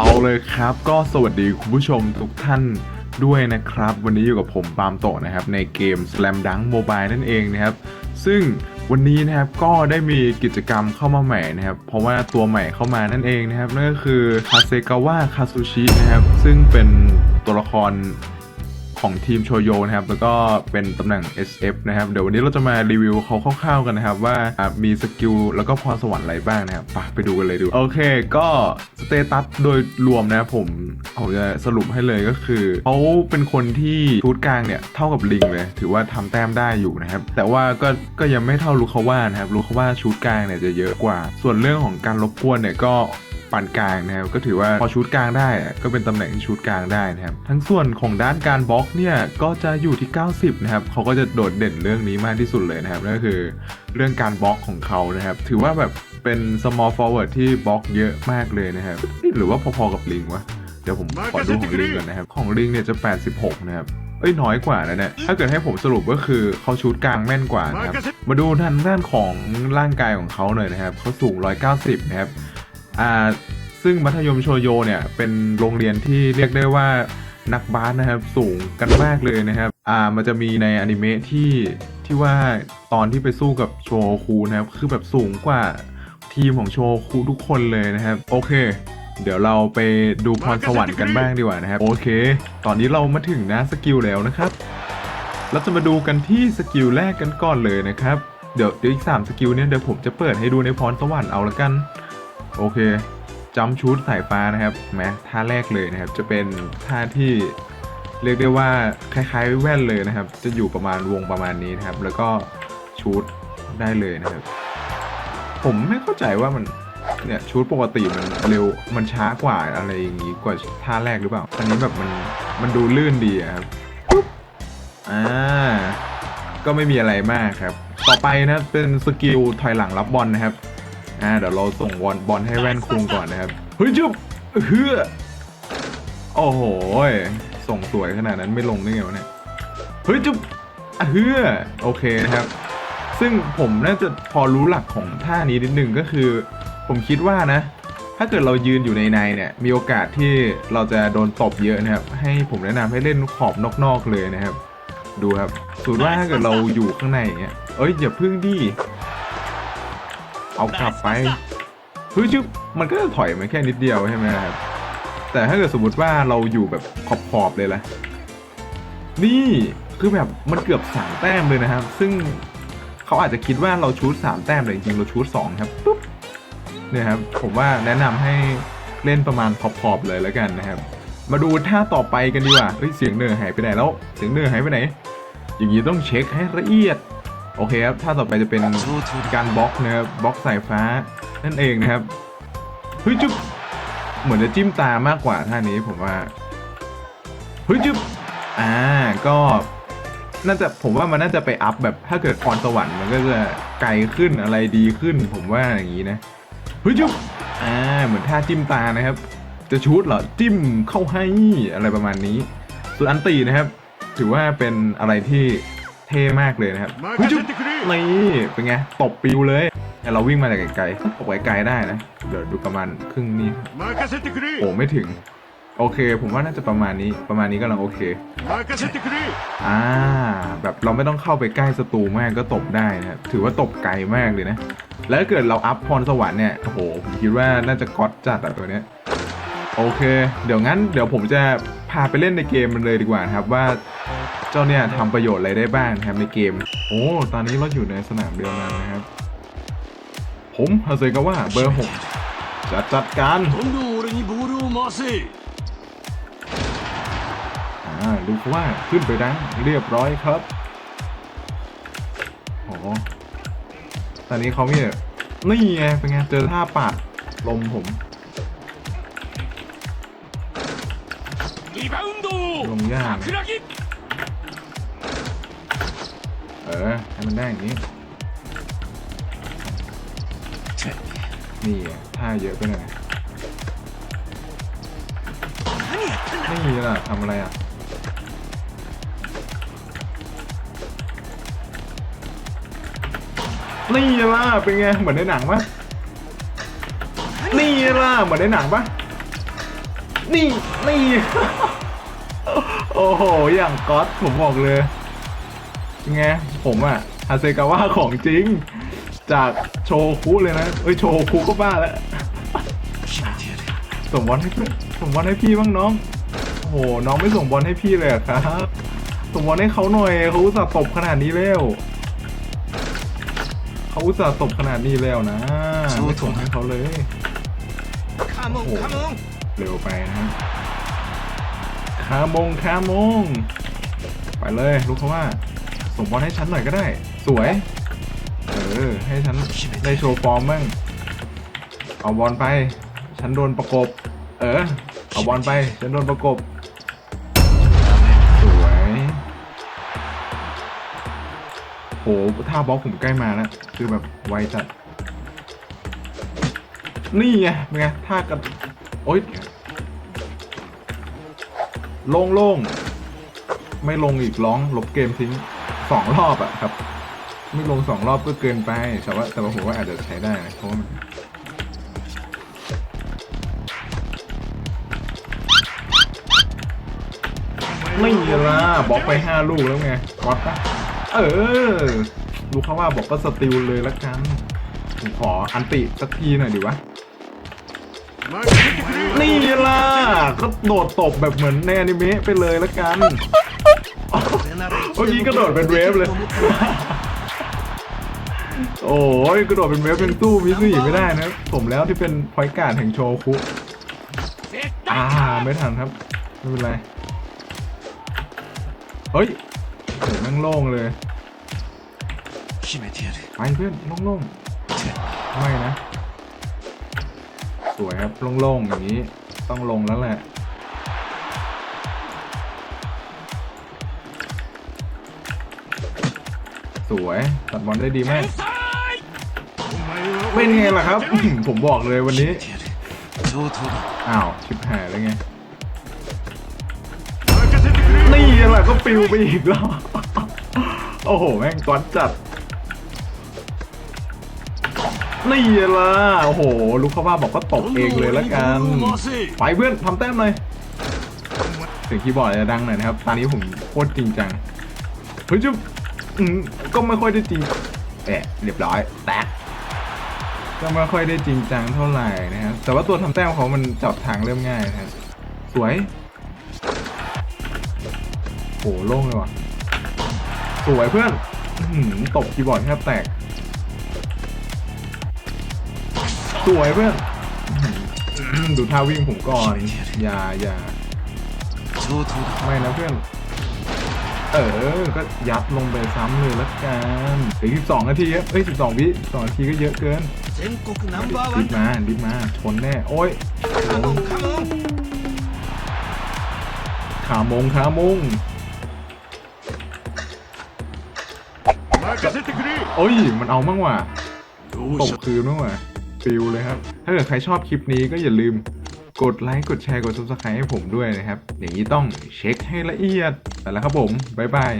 เอาเลยครับ ก็สวัสดีคุณผู้ชมทุกท่านด้วยนะครับ วันนี้อยู่กับผมปาล์มโตนะครับ ในเกม Slam Dunk Mobile นั่นเองนะครับ ซึ่งวันนี้นะครับก็ได้มีกิจกรรมเข้ามาใหม่นะครับ เพราะว่าตัวใหม่เข้ามานั่นเองนะครับนั่นก็คือคาเซกาวะคาซูชินะครับ ซึ่งเป็นตัวละคร ของทีมโชโยนะครับ แล้วก็เป็นตำแหน่ง SF นะครับ เดี๋ยววันนี้เราจะมารีวิวเขาคร่าวๆกันนะครับ ว่ามีสกิลแล้วก็พรสวรรค์อะไรบ้างนะครับไปไปดูกันเลยดู โอเค ก็สเตตัสโดยรวมนะผมผมจะสรุปให้เลยก็คือเขาเป็นคนที่ชูดกลางเนี่ยเท่ากับลิงเลย ถือว่าทำแต้มได้อยู่นะครับ แต่ว่าก็ก็ยังไม่เท่าลูคาว่านะครับลูคาว่าชูดกลางเนี่ยจะเยอะกว่า ส่วนเรื่องของการรบกวนเนี่ยก็ ปานกลางนะครับก็ถือว่าพอชูดกลางได้อะก็เป็นตำแหน่งที่ชูดกลางได้นะครับทั้งส่วนของด้านการบล็อกเนี่ยก็จะอยู่ที่ 90 นะครับเขาก็จะโดดเด่นเรื่องนี้มากที่สุดเลยนะครับนั่นก็คือเรื่องการบล็อกของเขานะครับ ถือว่าแบบเป็น small forward ที่บล็อกเยอะมากเลยนะครับหรือว่าพอๆกับลิงวะเดี๋ยวผมขอดูของลิงก่อนนะครับ ของลิงเนี่ยจะ 86 นะครับเอ้ยน้อยกว่านะเนี่ย ถ้าเกิดให้ผมสรุปก็คือเขาชูดกลางแม่นกว่านะครับ มาดูทางด้านของร่างกายของเขาหน่อยนะครับ เขาสูง 190 นะครับ อ่าซึ่งมัธยมโชโยเนี่ยเป็นโรงเรียนที่เรียกได้ว่านักบาสนะครับสูงกันมากเลยนะครับ อ่ามันจะมีในอนิเมะที่ที่ว่าตอนที่ไปสู้กับโชคูนะครับคือแบบสูงกว่าทีมของโชคูทุกคนเลยนะครับ โอเค เดี๋ยวเราไปดูพรสวรรค์กันบ้างดีกว่านะครับ โอเค ตอนนี้เรามาถึงนะสกิลแล้วนะครับเราจะมาดูกันที่สกิลแรกกันก่อนเลยนะครับ เดี๋ยวเดี๋ยวอีก 3 สกิลเนี่ยเดี๋ยวผมจะเปิดให้ดูในพรสวรรค์เอาละกัน โอเคจัมชูดสายฟ้านะครับแม้ท่าแรกเลยนะครับ จะเป็นท่าที่เรียกได้ว่าคล้ายๆแว่นเลยนะครับ จะอยู่ประมาณวงประมาณนี้นะครับ แล้วก็ชูดได้เลยนะครับ ผมไม่เข้าใจว่ามันเนี่ยชูดปกติมันเร็วมันช้ากว่าอะไรอย่างงี้กว่าท่าแรกหรือเปล่า อันนี้แบบมันมันดูลื่นดีครับปุ๊บอ่าก็ไม่มีอะไรมากครับ ต่อไปนะเป็นสกิลถอยหลังรับบอลนะครับ อ่าเดี๋ยวเราส่งบอลบอลให้แว่นคุงก่อนนะครับเฮ้ยจุ๊บเฮือโอ้โหยส่งสวยขนาดนั้นไม่ลงได้ไงวะเนี่ยเฮ้ยจุ๊บอะเฮือโอเคนะครับ ซึ่งผมน่าจะพอรู้หลักของท่านี้นิดนึงก็คือ ผมคิดว่านะ ถ้าเกิดเรายืนอยู่ในในเนี่ยมีโอกาสที่เราจะโดนตบเยอะนะครับ ให้ผมแนะนำให้เล่นขอบนอกๆเลยนะครับ ดูครับสูตรว่าถ้าเกิดเราอยู่ข้างในอย่างเงี้ยเอ้ยอย่าพึ่งดิ เอากลับไปเฮ้ยจุ๊บมันก็จะถอยมาแค่นิดเดียวใช่ไหมครับ แต่ถ้าเกิดสมมติว่าเราอยู่แบบขอบๆเลยล่ะนี่คือแบบมันเกือบสามแต้มเลยนะครับ ซึ่งเขาอาจจะคิดว่าเราชูดสามแต้มแต่จริงๆเราชูดสองครับปุ๊บเนี่ยครับผมว่าแนะนำให้เล่นประมาณขอบๆเลยแล้วกันนะครับ มาดูท่าต่อไปกันดีกว่าเฮ้ยเสียงเนื้อหายไปไหนแล้ว เสียงเนื้อหายไปไหน อย่างนี้ต้องเช็คให้ละเอียด โอเคครับท่าต่อไปจะเป็นการบล็อกนะครับบล็อกสายฟ้านั่นเองนะครับเฮ้ยจุ๊บเหมือนจะจิ้มตามากกว่าท่านี้ผมว่าเฮ้ยจุ๊บอ่าก็น่าจะผมว่ามันน่าจะไปอัพแบบถ้าเกิดพรสวรรค์มันก็จะไกลขึ้นอะไรดีขึ้น ผมว่าอย่างนี้นะเฮ้ยจุ๊บอ่าเหมือนท่าจิ้มตานะครับ จะชูดเหรอจิ้มเข้าให้อะไรประมาณนี้ ส่วนอันตีนะครับ ถือว่าเป็นอะไรที่ เท่มากเลยนะครับเฮ้ยจุ๊บนี่เป็นไงตบปิวเลยเนี่เราวิ่งมาจากไกลๆตบไกลๆได้นะ เดี๋ยวดูประมาณครึ่งนี้โอ้ไม่ถึง โอเค ผมว่าน่าจะประมาณนี้ประมาณนี้กำลังโอเคอ่าแบบเราไม่ต้องเข้าไปใกล้ศัตรูมากก็ตบได้นะถือว่าตบไกลมากเลยนะ แล้วถ้าเกิดเราอัพพรสวรรค์เนี่ยโอ้โหผมคิดว่าน่าจะก๊อตจัดอะตัวเนี้ยโอเค เดี๋ยวงั้นเดี๋ยวผมจะพาไปเล่นในเกมมันเลยดีกว่าครับว่า เจ้าเนี่ยทำประโยชน์อะไรได้บ้างครับในเกม โอ้ ตอนนี้เราอยู่ในสนามเดียวนั้นนะครับ ผมฮาเซกาว่าเบอร์หกจะจัดการลูกว่าขึ้นไปดังเรียบร้อยครับโอ้ตอนนี้เขามีนี่ไงเป็นไงเจอท่าปาดลมผมลงยาก เออให้มันได้อย่างนี้ นี่ไงท่าเยอะไปหน่อยนี่ล่ะทำอะไรอะนี่ล่ะเป็นไงเหมือนในหนังปะนี่ล่ะเหมือนในหนังปะนี่นี่ โอ้โห อย่างก๊อตผมบอกเลย ไงผมอะอาเซกาวะของจริง จากโชคุเลยนะเอ้ยโชคุก็บ้าแล้วส่งบอลให้ส่งบอลให้พี่บ้างน้องโอ้โหน้องไม่ส่งบอลให้พี่เลยครับส่งบอลให้เขาหน่อยเขาอุตส่าห์ตบขนาดนี้แล้วเขาอุตส่าห์ตบขนาดนี้แล้วนะไม่ส่งให้เขาเลยโอ้โหเร็วไปนะคามงคามง ไปเลยรู้เขาว่า ส่งบอลให้ฉันหน่อยก็ได้ สวย เออ ให้ฉันได้โชว์ฟอร์มบ้างเอาบอลไป ฉันโดนประกบ เออ เอาบอลไป ฉันโดนประกบ สวยโหท่าบล็อกผมใกล้มาแล้ว คือแบบไวจัด นี่ไงเป็นไงท่ากันโอ๊ยโล่งโล่งๆ ไม่ลงอีกร้อง ลบเกมทิ้ง สองรอบอะครับ ไม่ลงสองรอบก็เกินไป แต่ว่าแต่ว่าผมว่าอาจจะใช้ได้นะเพราะว่าไม่มีละบอกไปห้าลูกแล้วไงก๊อตปะเออรู้เขาว่าบอกก็สติลเลยละกัน ผมขออันติสักทีหน่อยดิวะ นี่ล่ะก็โดดตบแบบเหมือนในอนิเมะไปเลยละกัน เมื่อกี้กระโดดเป็นเวฟเลย โอ้ยกระโดดเป็นเวฟเป็นตู้มิสุยิไม่ได้นะผมแล้วที่เป็นพอยการ์ดแห่งโชคุอ่าไม่ทันครับ ไม่เป็นไร เฮ้ยนั่งโล่งเลยไปเพื่อนโล่งๆไม่นะ สวยครับโล่งๆอย่างนี้ต้องลงแล้วแหละ สวยตัดบอลได้ดีมากเป็นไงล่ะครับ ผมบอกเลยวันนี้ อ้าว ชิบหายแล้วไง นี่แหละก็ปิวไปอีกแล้ว โอ้โห แม่งก้อนจัด นี่ล่ะ โอ้โห ลูกค้าบ้าบอกก็ตกเองเลยละกัน ไปเพื่อนทำแต้มเลยเสียงคีย์บอร์ดจะดังหน่อยนะครับ ตอนนี้ผมโคตรจริงจังเฮ้ยจุ๊บ ก็ไม่ค่อยได้จริงแอะเรียบร้อยแตกก็ไม่ค่อยได้จริงจังเท่าไหร่นะครับแต่ว่าตัวทำแต้มเขามันจับทางเริ่มง่ายนะครับสวยโหโล่งเลยว่ะสวยเพื่อนหือตกคีย์บอร์ดแทบแตก สวยเพื่อน ดูท่าวิ่งผมก่อน อย่าอย่าไม่นะเพื่อน เออ ก็ยัดลงไปซ้ำเลยละกันถึง12นาทีครับเอ้ย12 วิ12นาทีก็เยอะเกินดิบมาดิบมาชนแน่ โอ้ยขามงขามงโอ้ย มันเอามั่งว่ะตกคืนมั่งว่ะฟิลเลยครับ ถ้าเกิดใครชอบคลิปนี้ก็อย่าลืม กดไลค์กดแชร์กด subscribe ให้ผมด้วยนะครับ อย่างนี้ต้องเช็คให้ละเอียด แต่และครับผม บ๊ายบาย